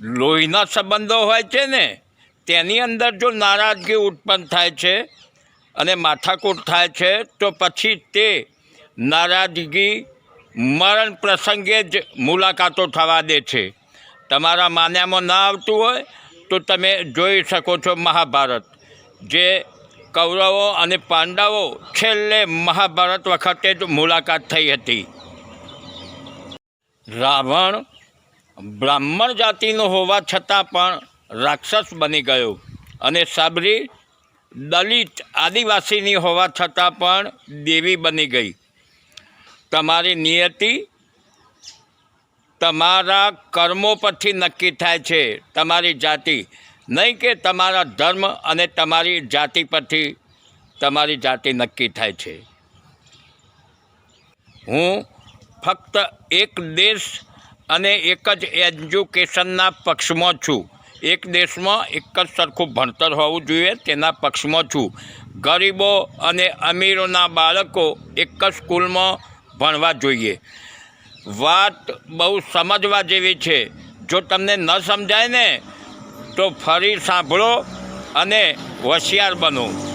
લોહીના સંબંધો હોય છે ને, તેની અંદર જો નારાજગી ઉત્પન્ન થાય છે અને માથાકૂટ થાય છે, તો પછી તે નારાજગી મરણ પ્રસંગે જ મુલાકાતો થવા દે છે. તમારા માન્યામાં ના આવતું હોય, તો તમે જોઈ શકો છો મહાભારત, જે કૌરવો અને પાંડવો છેલ્લે મહાભારત વખતે જ મુલાકાત થઈ હતી. રાવણ બ્રાહ્મણ જાતિનો હોવા છતાં પણ રાક્ષસ બની ગયો અને સાબરી દલિત આદિવાસીની હોવા છતાં પણ દેવી બની ગઈ. તમારી નિયતિ તમારા કર્મો પરથી નક્કી થાય છે તમારી જાતિ. નહીં કે તમારા ધર્મ અને તમારી જાતિ પરથી તમારી જાતિ નક્કી થાય છે. હું ફક્ત એક દેશ અને એક જ એજ્યુકેશનના પક્ષમાં છું. એક દેશમાં એક જ સરખું ભણતર હોવું જોઈએ, તેના પક્ષમાં છું. ગરીબો અને અમીરોના બાળકો એક જ સ્કૂલમાં ભણવા જોઈએ. વાત બહુ સમજવા જેવી છે. જો તમને ન સમજાય ને, તો ફરી સાંભળો અને હોશિયાર બનો.